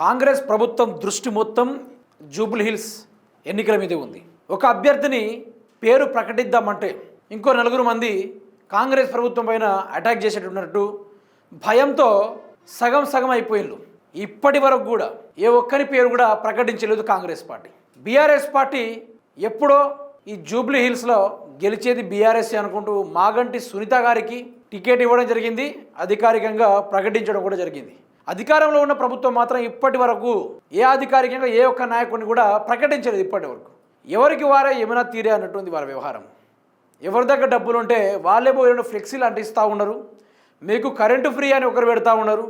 కాంగ్రెస్ ప్రభుత్వం దృష్టి మొత్తం జూబ్లీ హిల్స్ ఎన్నికల మీదే ఉంది. ఒక అభ్యర్థిని పేరు ప్రకటిద్దామంటే ఇంకో నలుగురు మంది కాంగ్రెస్ ప్రభుత్వం పైన అటాక్ చేసేటట్టు భయంతో సగం సగం అయిపోయిండ్రు ఇప్పటి వరకు కూడా ఏ ఒక్కరి పేరు కూడా ప్రకటించలేదు కాంగ్రెస్ పార్టీ. బీఆర్ఎస్ పార్టీ ఎప్పుడో ఈ జూబ్లీ హిల్స్లో గెలిచేది బీఆర్ఎస్ అనుకుంటూ మాగంటి సునీత గారికి టికెట్ ఇవ్వడం జరిగింది. అధికారికంగా ప్రకటించడం కూడా జరిగింది. అధికారంలో ఉన్న ప్రభుత్వం మాత్రం ఇప్పటి వరకు ఏ అధికారికంగా ఏ ఒక్క నాయకుడిని కూడా ప్రకటించలేదు ఇప్పటి వరకు. ఎవరికి వారే ఏమైనా తీరే అన్నట్టుంది వారి వ్యవహారం. ఎవరి దగ్గర డబ్బులు ఉంటే వాళ్ళే పోయి ఫ్లెక్సీలు అంటిస్తూ ఉన్నారు. మీకు కరెంటు ఫ్రీ అని ఒకరు పెడతా ఉన్నారు.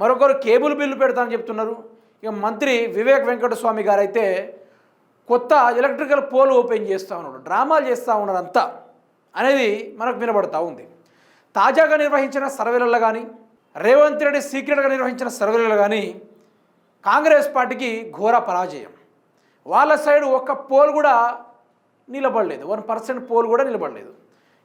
మరొకరు కేబుల్ బిల్లు పెడతా అని చెప్తున్నారు. ఇక మంత్రి వివేక్ వెంకటస్వామి గారు అయితే కొత్త ఎలక్ట్రికల్ పోల్ ఓపెన్ చేస్తూ ఉన్నాడు. డ్రామాలు చేస్తూ ఉన్నారు అంతా అనేది మనకు వినబడతా ఉంది. తాజాగా నిర్వహించిన సర్వేలలో కానీ రేవంత్ రెడ్డి సీక్రెట్గా నిర్వహించిన సర్వేలు కానీ కాంగ్రెస్ పార్టీకి ఘోర పరాజయం. వాళ్ళ సైడ్ ఒక్క పోల్ కూడా నిలబడలేదు. వన్ పర్సెంట్ పోల్ కూడా నిలబడలేదు.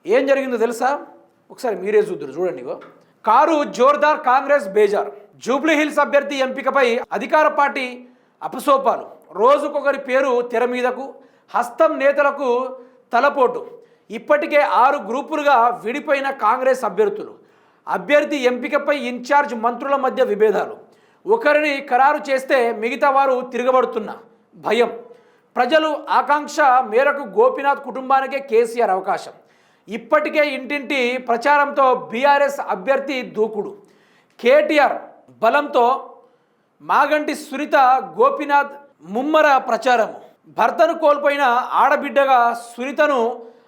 ఏం జరిగిందో తెలుసా? ఒకసారి మీరే చూద్దరు చూడండి ఇగో. కారు జోర్దార్ కాంగ్రెస్ బేజార్. జూబ్లీ హిల్స్ అభ్యర్థి ఎంపికపై అధికార పార్టీ అపసోపాలు. రోజుకొకరి పేరు తెర మీదకు హస్తం నేతలకు తలపోటు. ఇప్పటికే ఆరు గ్రూపులుగా విడిపోయిన కాంగ్రెస్ అభ్యర్థులు. అభ్యర్థి ఎంపికపై ఇన్ఛార్జ్ మంత్రుల మధ్య విభేదాలు. ఒకరిని ఖరారు చేస్తే మిగతా వారు తిరగబడుతున్న భయం. ప్రజలు ఆకాంక్ష మేరకు గోపీనాథ్ కుటుంబానికే కేసీఆర్ అవకాశం. ఇప్పటికే ఇంటింటి ప్రచారంతో బీఆర్ఎస్ అభ్యర్థి దూకుడు. కేటీఆర్ బలంతో మాగంటి సునీత గోపీనాథ్ ముమ్మర ప్రచారం. భర్తను కోల్పోయిన ఆడబిడ్డగా సునీతను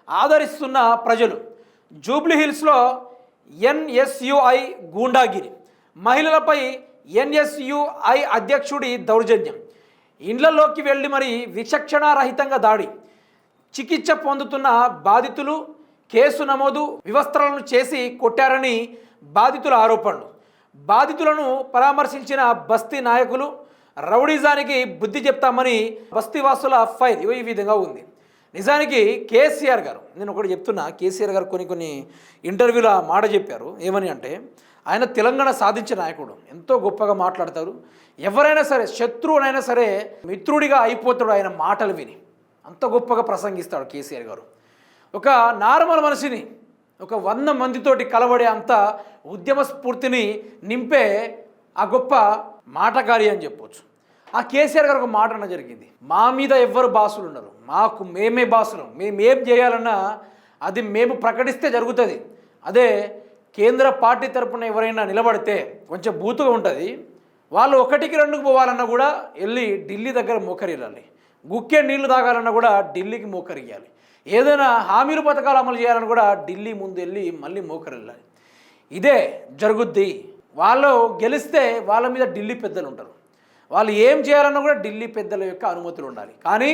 ఆదరిస్తున్న ప్రజలు. జూబ్లీ హిల్స్లో ఎన్ఎస్యుఐ గూండాగిరి. మహిళలపై ఎన్ఎస్యుఐ అధ్యక్షుడి దౌర్జన్యం. ఇండ్లలోకి వెళ్ళి మరి విచక్షణారహితంగా దాడి. చికిత్స పొందుతున్న బాధితులు కేసు నమోదు వివస్త్రలను చేసి కొట్టారని బాధితుల ఆరోపణలు. బాధితులను పరామర్శించిన బస్తీ నాయకులు రౌడీజానికి బుద్ధి చెప్తామని బస్తీవాసుల ఫైర్ ఈ విధంగా ఉంది. నిజానికి కేసీఆర్ గారు నేను ఒకటి చెప్తున్నా కేసీఆర్ గారు కొన్ని కొన్ని ఇంటర్వ్యూలో మాట చెప్పారు. ఏమని అంటే ఆయన తెలంగాణ సాధించిన నాయకుడు ఎంతో గొప్పగా మాట్లాడతారు. ఎవరైనా సరే శత్రువునైనా సరే మిత్రుడిగా అయిపోతాడు ఆయన మాటలు విని. అంత గొప్పగా ప్రసంగిస్తాడు కేసీఆర్ గారు. ఒక నార్మల్ మనిషిని ఒక వంద మందితోటి కలబడే అంత ఉద్యమ స్ఫూర్తిని నింపే ఆ గొప్ప మాటకారి అని చెప్పొచ్చు. ఆ కేసీఆర్ గారు ఒక మాట అన్న జరిగింది. మా మీద ఎవ్వరు బాసులు ఉండరు. మాకు మేమే బాసులు. మేము ఏం చేయాలన్నా అది మేము ప్రకటిస్తే జరుగుతుంది. అదే కేంద్ర పార్టీ తరపున ఎవరైనా నిలబడితే కొంచెం బూతుగా ఉంటుంది. వాళ్ళు ఒకటికి రెండుకు పోవాలన్నా కూడా వెళ్ళి ఢిల్లీ దగ్గర మోకరిల్లాలి. గుక్కే నీళ్ళు తాగాలన్నా కూడా ఢిల్లీకి మోకరియాలి ఏదైనా హామీలు పథకాలు అమలు చేయాలని కూడా ఢిల్లీ ముందు వెళ్ళి మళ్ళీ మోకరిల్లాలి. ఇదే జరుగుద్ది. వాళ్ళు గెలిస్తే వాళ్ళ మీద ఢిల్లీ పెద్దలు ఉంటారు వాళ్ళు ఏం చేయాలన్నా కూడా ఢిల్లీ పెద్దల యొక్క అనుమతులు ఉండాలి. కానీ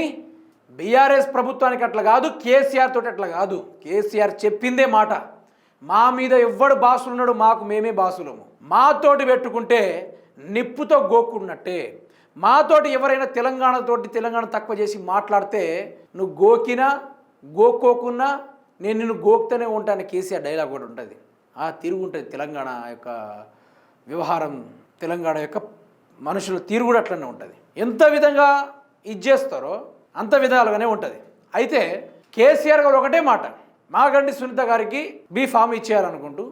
బీఆర్ఎస్ ప్రభుత్వానికి అట్లా కాదు కేసీఆర్ తోటి అట్లా కాదు. కేసీఆర్ చెప్పిందే మాట. మా మీద ఎవ్వడు బాసులున్నాడు మాకు మేమే బాసులము. మాతోటి పెట్టుకుంటే నిప్పుతో గోక్కున్నట్టే. మాతోటి ఎవరైనా తెలంగాణతోటి తెలంగాణ తక్కువ చేసి మాట్లాడితే నువ్వు గోకినా గోక్కోకున్నా నేను నిన్ను గోక్తూనే ఉంటాను కేసీఆర్ డైలాగ్ కూడా ఉంటుంది. ఆ తిరుగు ఉంటుంది తెలంగాణ యొక్క వ్యవహారం తెలంగాణ యొక్క మనుషుల తీరు కూడా అట్లనే ఉంటుంది. ఎంత విధంగా ఇది చేస్తారో అంత విధాలుగానే ఉంటుంది. అయితే కేసీఆర్ గారు ఒకటే మాట మాగండి సునీత గారికి బీ ఫామ్ ఇచ్చేయాలనుకుంటూ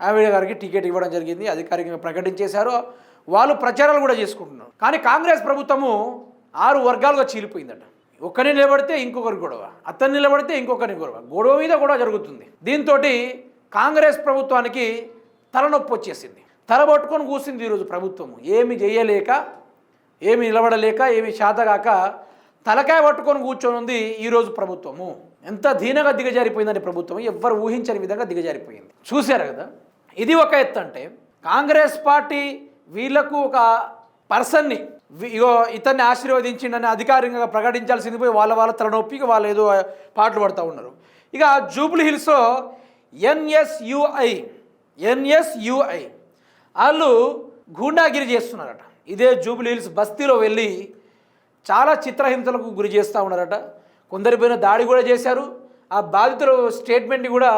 ఆవిడ గారికి టికెట్ ఇవ్వడం జరిగింది అధికారికంగా ప్రకటించేశారు వాళ్ళు ప్రచారాలు కూడా చేసుకుంటున్నారు. కానీ కాంగ్రెస్ ప్రభుత్వము ఆరు వర్గాలుగా చీలిపోయిందట. ఒక్కరిని నిలబడితే ఇంకొకరి గొడవ అతన్ని నిలబడితే ఇంకొకరిని గొడవ. గొడవ మీద కూడా జరుగుతుంది. దీంతో కాంగ్రెస్ ప్రభుత్వానికి తలనొప్పి వచ్చేసింది. తలబట్టుకొని కూర్చుంది ఈరోజు ప్రభుత్వం ఏమి చేయలేక ఏమి నిలబడలేక ఏమి శాతగాక తలకాయ పట్టుకొని కూర్చొని ఉంది ఈరోజు ప్రభుత్వము. ఎంత దీనగా దిగజారిపోయిందని ప్రభుత్వం. ఎవ్వరు ఊహించని విధంగా దిగజారిపోయింది. చూశారు కదా? ఇది ఒక ఎత్తు అంటే కాంగ్రెస్ పార్టీ వీళ్ళకు ఒక పర్సన్ని ఇగో ఇతన్ని ఆశీర్వదించిండని అధికారికంగా ప్రకటించాల్సింది పోయి వాళ్ళ వాళ్ళ తలనొప్పి వాళ్ళు ఏదో పాటలు పడుతూ ఉన్నారు. ఇక జూబ్లీ హిల్స్లో ఎన్ఎస్యుఐ ఎన్ఎస్యుఐ వాళ్ళు గూండాగిరి చేస్తున్నారట. ఇదే జూబ్లీ హిల్స్ బస్తీలో వెళ్ళి చాలా చిత్రహింసలకు గురి చేస్తూ ఉన్నారట. కొందరిపైన దాడి కూడా చేశారు. ఆ బాధితుల స్టేట్మెంట్ని కూడా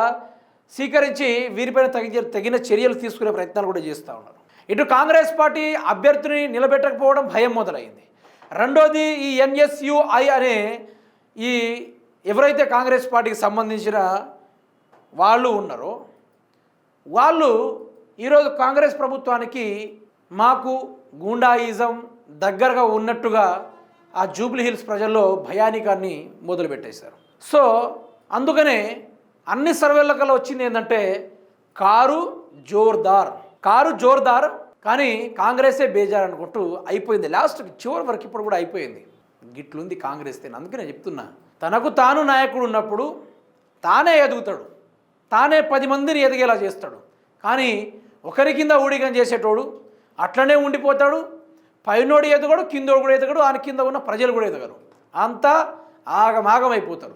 స్వీకరించి వీరిపైన తగిన తగిన చర్యలు తీసుకునే ప్రయత్నాలు కూడా చేస్తూ ఉన్నారు. ఇటు కాంగ్రెస్ పార్టీ అభ్యర్థిని నిలబెట్టకపోవడం భయం మొదలైంది. రెండోది ఈ ఎన్ఎస్యుఐ అనే ఈ ఎవరైతే కాంగ్రెస్ పార్టీకి సంబంధించిన వాళ్ళు ఉన్నారో వాళ్ళు ఈరోజు కాంగ్రెస్ ప్రభుత్వానికి మాకు గూండాయిజం దగ్గరగా ఉన్నట్టుగా ఆ జూబ్లీ హిల్స్ ప్రజల్లో భయానికాన్ని మొదలుపెట్టేశారు. సో అందుకనే అన్ని సర్వేలకల్లా వచ్చింది ఏంటంటే కారు జోర్దార్. కారు జోర్దార్ కానీ కాంగ్రెసే బేజార్ అనుకుంటూ అయిపోయింది. లాస్ట్ చివరి వరకు ఇప్పుడు కూడా అయిపోయింది. గిట్లుంది కాంగ్రెస్ తేను. అందుకే నేను చెప్తున్నా తనకు తాను నాయకుడు ఉన్నప్పుడు తానే ఎదుగుతాడు. తానే పది మందిని ఎదిగేలా చేస్తాడు. కానీ ఒకరి కింద ఊడికం చేసేటోడు అట్లనే ఉండిపోతాడు. పైనోడు ఎదగడు కిందోడు కూడా ఎదగడు ఆయన కింద ఉన్న ప్రజలు కూడా ఎదగరు. అంతా ఆగమాగమైపోతారు.